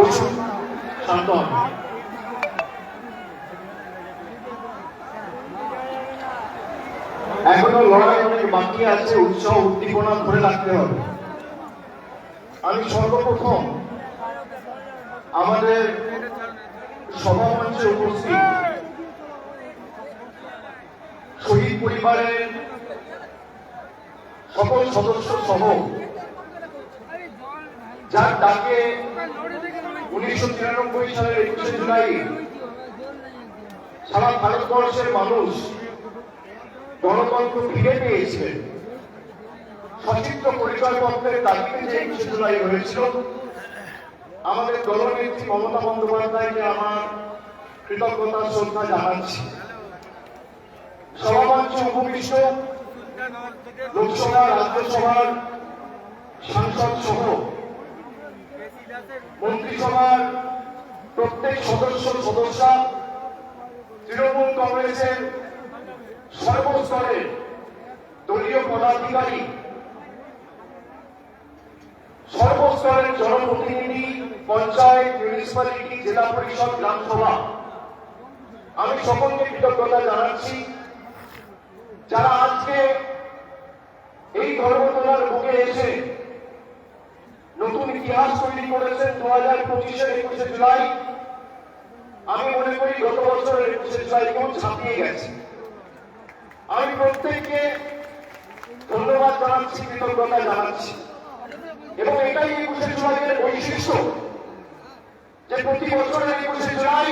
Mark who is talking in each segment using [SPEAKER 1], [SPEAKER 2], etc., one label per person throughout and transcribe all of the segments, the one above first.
[SPEAKER 1] হন এখনও লড়াই অনেক বাকি আছে, উৎসাহ, উদ্দীপনা ধরে রাখতে হবে। আমি সর্বপ্রথম আমাদের সভামঞ্চে উপস্থিত শহীদ পরিবারের সকল সদস্য সহ যার ডাকে উনিশশো তিরানব্বই সালের একুশে জুলাই সারা ভারতবর্ষের মানুষ গণতন্ত্র ফিরে পেয়েছিলেন সচিত্র পরিচয়পত্রের দাবিতে যে একুশে জুলাই হয়েছিল, আমাদের দলনেত্রী মমতা বন্দ্যোপাধ্যায়কে আমার কৃতজ্ঞতা, শ্রদ্ধা জানাচ্ছি। সভামঞ্চে উপবিষ্ট লোকসভা, রাজ্যসভার সাংসদ সহ মন্ত্রিসভার প্রত্যেক সদস্য সদস্যা তৃণমূল কংগ্রেসের সর্বস্তরের দলীয় পদাধিকারী, সর্বস্তরের জনপ্রতিনিধি, পঞ্চায়েত মিউনিসিপ্যালিটি জেলা পরিষদ, গ্রামসভা। আমি সকলকে কৃতজ্ঞতা জানাচ্ছি যারা আজকে এই ধর্মতলার বুকে এসে ইতিহাস তৈরি করেছেন দু হাজার পঁচিশের একুশে জুলাই। আমি মনে করি গত বছরের একুশে জুলাই কেউ ছাপিয়ে গেছে। আমি প্রত্যেককে ধন্যবাদ জানাচ্ছি, কৃতজ্ঞতা জানাচ্ছি। এবং এটাই একুশে জুলাইয়ের বৈশিষ্ট্য, যে প্রতি বছরের একুশে জুলাই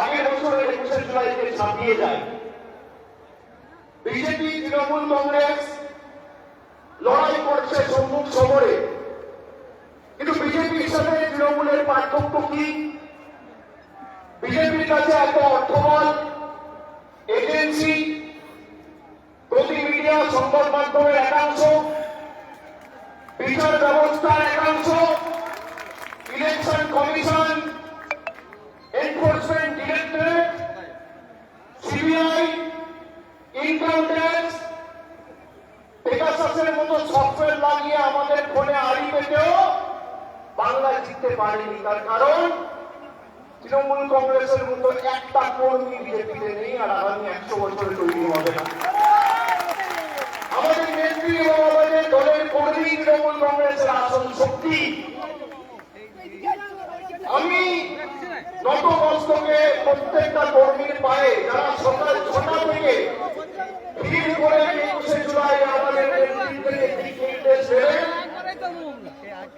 [SPEAKER 1] আগের বছরের একুশে জুলাইকে ছাপিয়ে যায়। বিজেপি, তৃণমূল কংগ্রেস লড়াই করছে সম্মুখ সমরে কিন্তু বিজেপির সাথে তৃণমূলের পার্থক্য কি? বিজেপির কাছে এত অর্থবল এজেন্সি, প্রতি মিডিয়া সংবাদ মাধ্যমের একাংশ, বিচার ব্যবস্থার একাংশ বাংলায় জিততে পারেনি তার কারণ তৃণমূল কংগ্রেসের মতো একটা কর্মী বিজেপিতে নেই আর আগামী একশো বছরে তৈরি হবে না। আমাদের নেত্রী দলের কর্মী তৃণমূল কংগ্রেসের আসল শক্তি। আমি নত মস্তকে প্রত্যেকটা কর্মীর পায়ে যারা সকাল ছটা থেকে ভিড় করে একুশে জুলাই আমাদের নেতৃত্বের দিক নির্দেশ দেবেন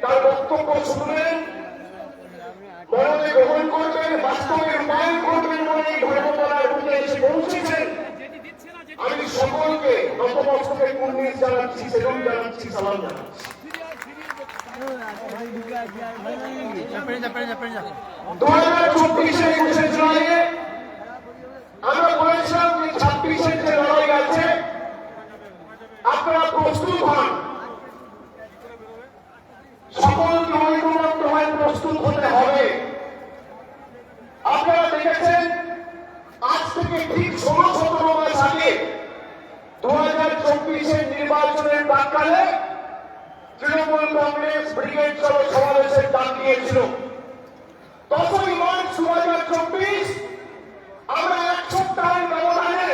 [SPEAKER 1] তার বক্তব্য আমরা বলেছিলাম যে লড়াই আছে আপনারা প্রস্তুত হন সকলকে ঐক্যবদ্ধ হয়ে প্রস্তুত হতে হবে আপনারা দেখেছেন আজ থেকে ঠিক ষোলো সতেরো মাস আগে দু হাজার চব্বিশের নির্বাচনের প্রাককালে তৃণমূল কংগ্রেস ব্রিগেড চলো সমাবেশের ডাক দিয়েছিল দশই মার্চ দু হাজার চব্বিশ আমরা এক সপ্তাহের ব্যবধানে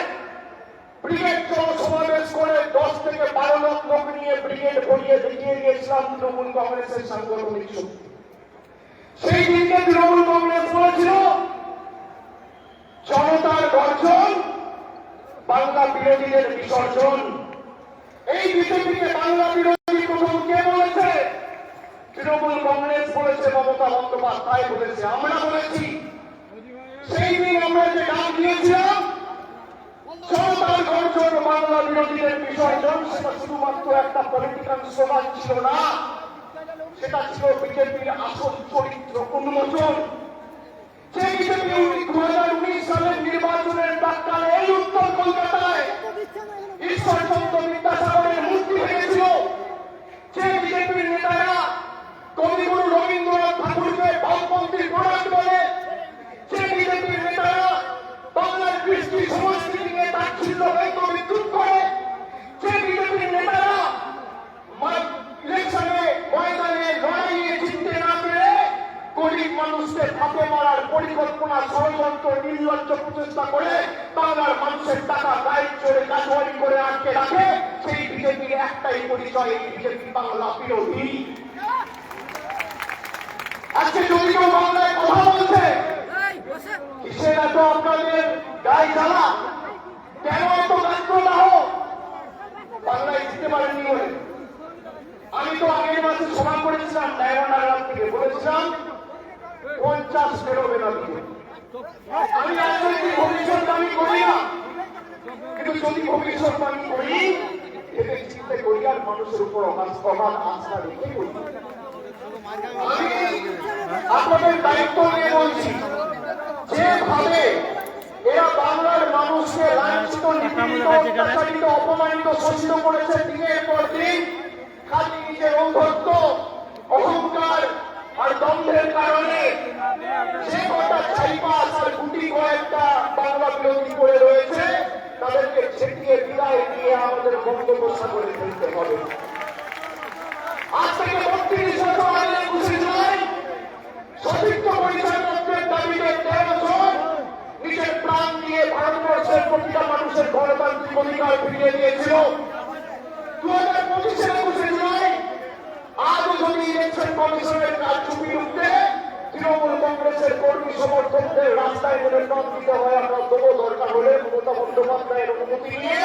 [SPEAKER 1] ব্রিগেড চলো সমাবেশ করে দশ থেকে বারো লাখ লোক নিয়ে সেই দিনকে তৃণমূল কংগ্রেস বলেছিল, জনতার গর্জন, বাংলা বিরোধীদের বিসর্জন। এই বিজেপিকে বাংলা বিরোধী প্রথম কে বলেছে? তৃণমূল কংগ্রেস বলেছে, মমতা বন্দ্যোপাধ্যায় বলেছে। আমরা বলেছি, সেই দিন আমরা যে ডাক দিয়েছিলাম জনতার গর্জন বাংলা বিরোধীদের বিসর্জন সেটা শুধুমাত্র একটা পলিটিক্যাল স্লোগান ছিল না, সেটা ছিল বিজেপির আসল চরিত্র উন্মোচন। সেই বিজেপি দু হাজার উনিশ সালের নির্বাচনের প্রাক্কালে এই উত্তর কলকাতায় ঈশ্বরচন্দ্র বিদ্যাসাগরের মূর্তি ভেঙেছিল যে বিজেপির নেতারা কবিগুরু রবীন্দ্রনাথ ঠাকুরকে বামপন্থীর প্রোডাক্ট বলে যে বিজেপির নেতারা বাংলার কৃষ্টি সংস্কৃতি নিয়ে তাচ্ছিল্য হয়তো বিদ্যুৎ করে যে বিজেপির নেতারা ইলেকশন ষড়যন্ত্র নির্লজ্জ প্রচেষ্টা করে বাংলার মানুষের টাকা গায়ে চড়ে কাজবাড়ি করে আটকে রাখে সেই বিজেপির একটাই পরিচয় এই বিজেপি বাংলা বিরোধী। আজকে যদি কেউ বাংলায় কথা বলছে সেটা তো আপনাদের গায়ে জ্বালা? কেন এত হোক বাংলায় জিততে পারেননি বলে। আমি তো আগের মাসে সভা করেছিলাম ডায়মন্ড আগ্রাম থেকে বলেছিলাম পঞ্চাশ বেরোবে না আমি রাজনৈতিক ভবিষ্যৎবাণী করি না আপনাদের দায়িত্ব নিয়ে বলছি যেভাবে এরা বাংলার মানুষকে লাঞ্ছিত নিপীড়িত অপমানিত শোষিত করেছে দিনের পর দিন খালি নিজের ঔদ্ধত্য অহংকার আর দ্বন্দ্বের কারণে যে কটা ছাইপাস আর গুটি কয়েকটা বাংলা বিরোধী করে রয়েছে তাদেরকে ছেটিয়ে বিদায় দিয়ে আমাদের করে ফেলতে হবে। আজ থেকে বত্রিশ বছর আগে একুশে জুলাই সঠিক পরিচয়পত্রের দাবিতে তেরো নিজের প্রাণ দিয়ে ভারতবর্ষের প্রতিটা মানুষের গণতান্ত্রিক অধিকার ফিরিয়ে দিয়েছিল। দু হাজার পঁচিশের একুশে জুলাই আজও যদি ইলেকশন কমিশনের কাজ চুপি উঠতে তৃণমূল কংগ্রেসের কর্মী সমর্থকদের রাস্তায় নেমে প্রাণ দিতে হয় আমরা দেবো দরকার হলে মমতা বন্দ্যোপাধ্যায়ের অনুমতি নিয়ে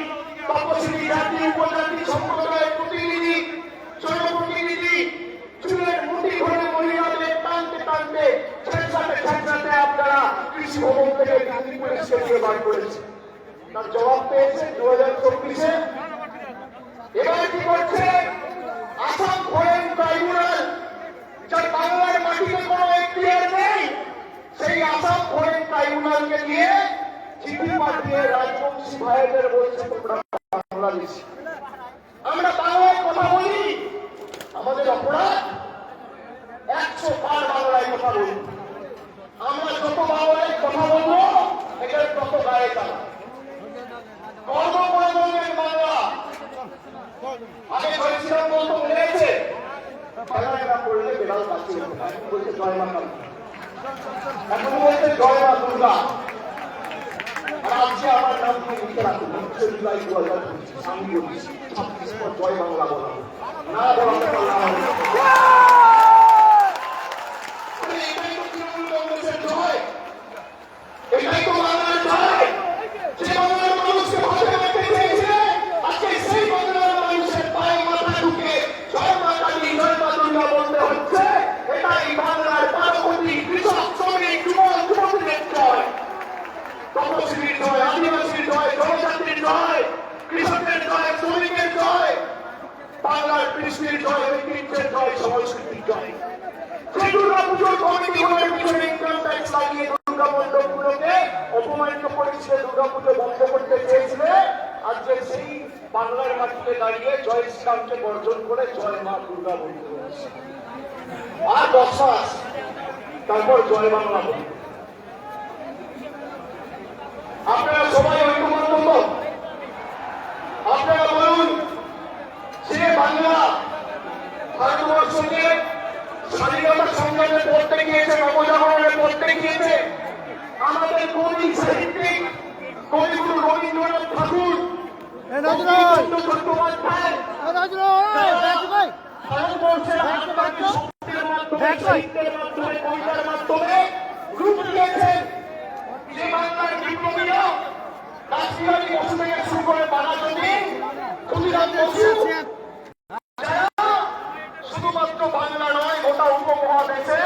[SPEAKER 1] দিয়ে বার করেছে তার জবাব পেয়েছে দু হাজার চব্বিশে। এবার কি করছে? আসাম ফরেন ট্রাইব্যুনাল, যার বাংলার মাটিতে কোনো এখতিয়ার নেই, সেই আসাম ফরেন ট্রাইব্যুনালকে দিয়ে চিঠি পাঠিয়ে রাজবংশী ভাইদের বলছে, তোমরা বাংলাদেশ। আমরা বাংলায় কথা বলি, আমাদের অপরাধ, একশো বার বাংলায় কথা বলি। আমরা যত বলব তত গায়ে কর্ম করে বলবেন বাংলা? আগে হয়েছিলাম বলতো মনে জয় মা। এখন বলছে, জয় মা দুর্গা। আমার নাম দিয়ে লিখে রাখুন উনিশশো জুলাই দু হাজার আমি বাংলা বলা জয় জনজাতির জয়, কৃষকের জয়, শ্রমিকের জয়, বাংলার কৃষির জয়, ঐতিহ্যের জয়, সংস্কৃতির জয়। যে দুর্গা পুজোর কমিটি পিছনে ইনকাম ট্যাক্স লাগিয়ে দুর্গা মণ্ডপগুলোকে অপমানিত করেছিল দুর্গা পুজো বন্ধ করতে চেয়েছিল। আজকে সেই বাংলার মাটিতে দাঁড়িয়ে জয় শ্রীরামকে বর্জন করে জয় মা দুর্গা করেছে আর দশ তারপর জয় বাংলা বন্ধ। আপনারা সবাই ঐক্যবদ্ধ। আপনারা বলুন যে বাংলা ভারতবর্ষকে স্বাধীনতা সংগ্রামে পড়তে গিয়েছে নবজাগরণে পড়তে গিয়েছে আমাদের কবি সাহিত্যিক কবিগুরু রবীন্দ্রনাথ ঠাকুর চট্টোপাধ্যায় ভারতবর্ষের আত্মাকে শক্তির মাধ্যমে কবিতার মাধ্যমে রূপ দিয়েছেন যে বাংলার বিপ্লবীরা শুধুমাত্র বাংলা নয় গোটা উপমহাদেশে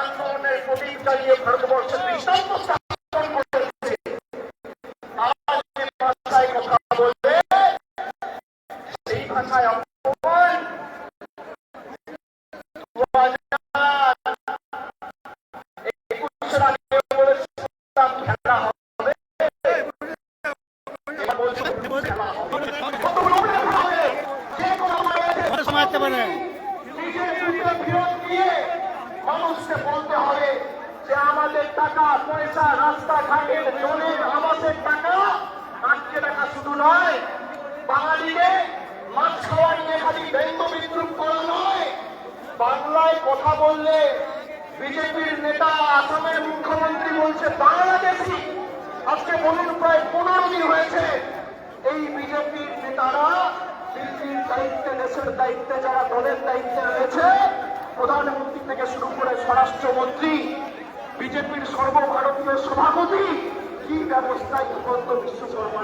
[SPEAKER 1] আন্দোলনের প্রতীক চালিয়ে ভারতবর্ষের দৃষ্টান্ত স্থাপন করেছে তারা যে ভাষায় কথা বলবে সেই ভাষায় অপমান দু হাজার একুশের আগে বলেছিলাম খেলা হবে
[SPEAKER 2] থামাতে পারে।
[SPEAKER 1] মানুষকে বলতে হবে যে আমাদের টাকা পয়সা রাস্তাঘাটের জলের আবাসের টাকা আটকে টাকা শুধু নয় বাঙালিকে মাছ খাওয়া নিয়ে খালি ব্যঙ্গ বিদ্রুপ করা নয় বাংলায় কথা বললে বিজেপির নেতা আসামের মুখ্যমন্ত্রী বলছে বাংলাদেশি আজকে বলুন প্রায় পনেরো দিন হয়েছে এই বিজেপির নেতারা দিল্লির দায়িত্বে দেশের দায়িত্বে যারা দলের দায়িত্বে রয়েছে প্রধানমন্ত্রী থেকে শুরু করে স্বরাষ্ট্রমন্ত্রী বিজেপির সর্বভারতীয় সভাপতি কি ব্যবস্থায় হিমন্ত বিশ্ব শর্মা